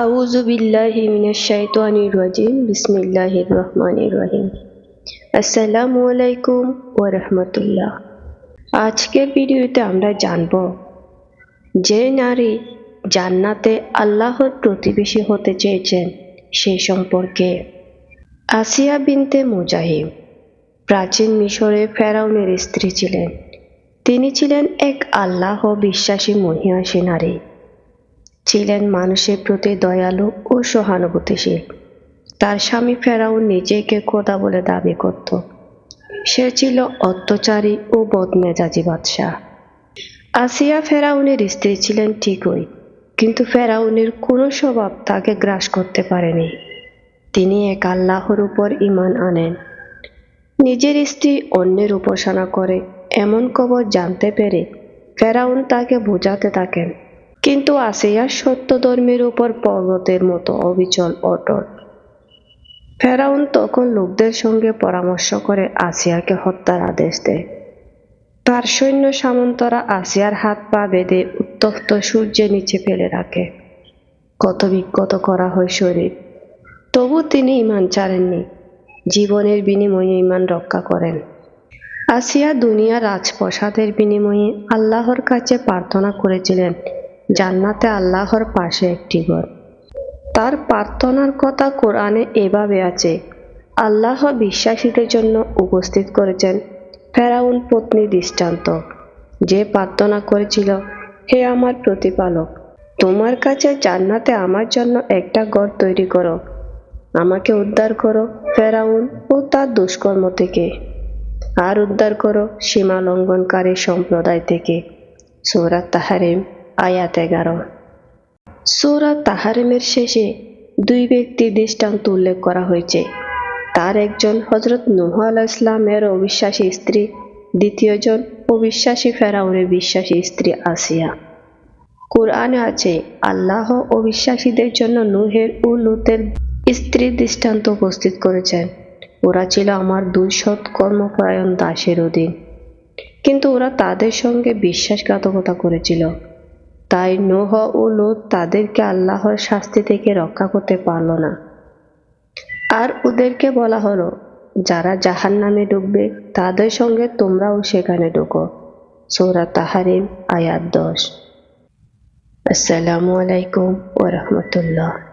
আউযু বিল্লাহি মিনাশ শাইতানির রাজিম। বিসমিল্লাহির রহমানির রহিম। আসসালামু আলাইকুম ওয়া রাহমাতুল্লাহ। আজকের ভিডিওতে আমরা জানব, যে নারী জান্নাতে আল্লাহর প্রতিবেশী হতে চেয়েছেন সে সম্পর্কে। আসিয়া বিনতে মুজাহিম, প্রাচীন মিশরে ফেরাউনের স্ত্রী ছিলেন। তিনি ছিলেন এক আল্লাহ বিশ্বাসী মহিয়াসী নারী। ছিলেন মানুষের প্রতি দয়ালু ও সহানুভূতিশীল। তার স্বামী ফেরাউন নিজেকে খোদা বলে দাবি করত। সে ছিল অত্যাচারী ও বদমেজাজি বাদশাহ। আসিয়া ফেরাউনের স্ত্রী ছিলেন ঠিকই, কিন্তু ফেরাউনের কোনো স্বভাব তাকে গ্রাস করতে পারেনি। তিনি এক আল্লাহর উপর ইমান আনেন। নিজের স্ত্রী অন্যের উপাসনা করে এমন খবর জানতে পেরে ফেরাউন তাকে বোঝাতে থাকেন কিন্তু আসিয়া সত্য ধর্মের উপর পর্বতের মতো অবিচল অটল। ফেরাউন তখন লোকদের সঙ্গে পরামর্শ করে আসিয়াকে হত্যার আদেশ দেয়। তার সৈন্য সামন্তরা আসিয়ার হাত পা বেঁধে উত্তপ্ত সূর্যের নিচে ফেলে রাখে। কত বিজ্ঞত করা হয় শরীর। তবু তিনি ইমান ছাড়েননি। জীবনের বিনিময়ে ইমান রক্ষা করেন। আসিয়া দুনিয়া রাজপ্রসাদের বিনিময়ে আল্লাহর কাছে প্রার্থনা করেছিলেন জান্নাতে আল্লাহর পাশে একটি ঘর। তার প্রার্থনার কথা কোরআনে এভাবে আছে, আল্লাহ বিশ্বাসীদের জন্য উপস্থিত করেছেন ফেরাউন পত্নী দৃষ্টান্ত। যে প্রার্থনা করেছিল, হে আমার প্রতিপালক, তোমার কাছে জান্নাতে আমার জন্য একটা ঘর তৈরি করো। আমাকে উদ্ধার করো ফেরাউন ও তার দুষ্কর্ম থেকে। আর উদ্ধার করো সীমা লঙ্ঘনকারী সম্প্রদায় থেকে। সৌরাত তাহারিম। আয়াত এগারো। সৌরাত তাহারিমের শেষে দুই ব্যক্তি দৃষ্টান্ত উল্লেখ করা হয়েছে। তার একজন হজরত নুহ আলাহ ইসলামের অবিশ্বাসী স্ত্রী, দ্বিতীয়জন অবিশ্বাসী ফেরাউনের বিশ্বাসী স্ত্রী আসিয়া। কোরআনে আছে, আল্লাহ অবিশ্বাসীদের জন্য নুহের ও লুতের স্ত্রী দৃষ্টান্ত উপস্থিত করেছেন। ওরা ছিল আমার দুই সৎ কর্মপরায়ণ দাসের অধীন। কিন্তু ওরা তাদের সঙ্গে বিশ্বাসঘাতকতা করেছিল। তাই নোহ ও লোত তাদেরকে আল্লাহর শাস্তি থেকে রক্ষা করতে পারল না। আর ওদেরকে বলা হলো, যারা জাহান নামে ডুববে, তাদের সঙ্গে তোমরাও সেখানে ঢুকো সৌরা তাহারিম, আয়াত দশ। আসসালামু আলাইকুম ওরহমতুল্লাহ